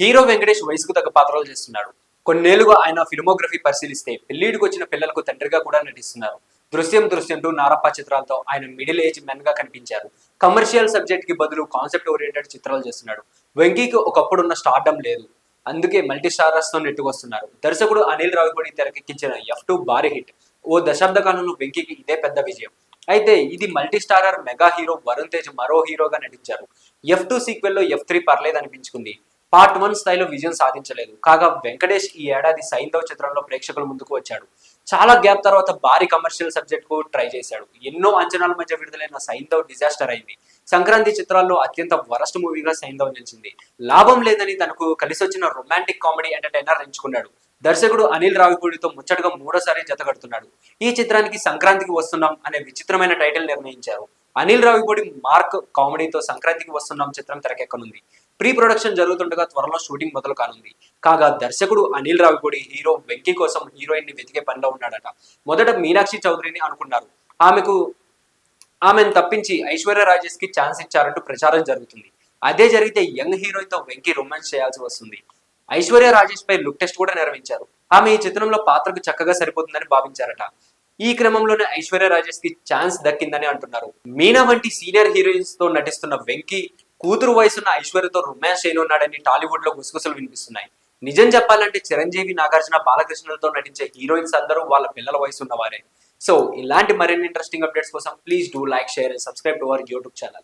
Hero Venkatesh వయసుకు తగ్గ పాత్రలు చేస్తున్నాడు. కొన్నేళ్ళుగా ఆయన ఫిల్మోగ్రఫీ పరిశీలిస్తే పెళ్ళిడికి వచ్చిన పిల్లలకు తండ్రిగా కూడా నటిస్తున్నారు. దృశ్యం దృశ్యం టూ నారప్ప చిత్రాలతో ఆయన మిడిల్ ఏజ్ మెన్గా కనిపించారు. కమర్షియల్ సబ్జెక్ట్కి బదులు కాన్సెప్ట్ ఓరియంటెడ్ చిత్రాలు చేస్తున్నాడు. వెంకీకి ఒకప్పుడున్న స్టార్డమ్ లేదు. అందుకే మల్టీ స్టారర్స్తో నెట్టుకొస్తున్నారు. దర్శకుడు అనిల్ రావిపూడి తెరకెక్కించిన ఎఫ్ టూ భారీ హిట్. ఓ దశాబ్ద కాలంలో వెంకీకి ఇదే పెద్ద విజయం. అయితే ఇది multi starrer mega hero Varun Tej మరో హీరోగా నటించారు. ఎఫ్ టూ సీక్వెల్లో ఎఫ్ త్రీ పర్లేదు అనిపించుకుంది. పార్ట్ వన్ స్థాయిలో విజయం సాధించలేదు. కాగా వెంకటేష్ ఈ ఏడాది సైంధవ్ చిత్రంలో ప్రేక్షకుల ముందుకు వచ్చాడు. చాలా గ్యాప్ తర్వాత భారీ కమర్షియల్ సబ్జెక్ట్కు ట్రై చేశాడు. ఎన్నో అంచనాల మధ్య విడుదలైన సైంధవ్ డిజాస్టర్ అయింది. సంక్రాంతి చిత్రాల్లో అత్యంత వరస్ట్ మూవీగా సైంధవ్ నిలిచింది. లాభం లేదని తనకు కలిసి వచ్చిన రొమాంటిక్ కామెడీ ఎంటర్టైనర్ ఎంచుకున్నాడు. దర్శకుడు అనిల్ రావిపూడితో ముచ్చటగా మూడోసారి జతగడుతున్నాడు ఈ చిత్రానికి సంక్రాంతికి వస్తున్నాం అనే విచిత్రమైన టైటిల్ నిర్ణయించారు. అనిల్ రావిపూడి మార్క్ కామెడీతో సంక్రాంతికి వస్తున్నాం చిత్రం తెరకెక్కనుంది. ప్రీ ప్రొడక్షన్ జరుగుతుండగా త్వరలో షూటింగ్ మొదలు కానుంది. కాగా దర్శకుడు అనిల్ రావిపూడి హీరో వెంకీ కోసం హీరోయిన్ని వెతికే పనిలో ఉన్నాడట. మొదట మీనాక్షి చౌదరిని అనుకున్నారు. ఆమెకు ఆమెను తప్పించి ఐశ్వర్య రాజేష్కి ఛాన్స్ ఇచ్చారంటూ ప్రచారం జరుగుతుంది. అదే జరిగితే యంగ్ హీరోయిన్తో వెంకీ రొమాన్స్ చేయాల్సి వస్తుంది. ఐశ్వర్య రాజేష్ పై లుక్ టెస్ట్ కూడా నిర్వహించారు. ఆమె ఈ చిత్రంలో పాత్రకు చక్కగా సరిపోతుందని భావించారట. ఈ క్రమంలోనే ఐశ్వర్య రాజేష్కి ఛాన్స్ దక్కిందని అంటున్నారు. మీనా వంటి సీనియర్ హీరోయిన్స్తో నటిస్తున్న వెంకీ కూతురు వయసున్న ఐశ్వర్యతో రొమాన్స్ చేయనున్నాడని టాలీవుడ్లో గుసగుసలు వినిపిస్తున్నాయి. నిజం చెప్పాలంటే చిరంజీవి నాగార్జున బాలకృష్ణలతో నటించే హీరోయిన్స్ అందరూ వాళ్ళ పిల్లల వయసు ఉన్నవారే సో ఇలాంటి మరిన్ని ఇంట్రెస్టింగ్ అప్డేట్స్ కోసం please do like share and subscribe to our YouTube channel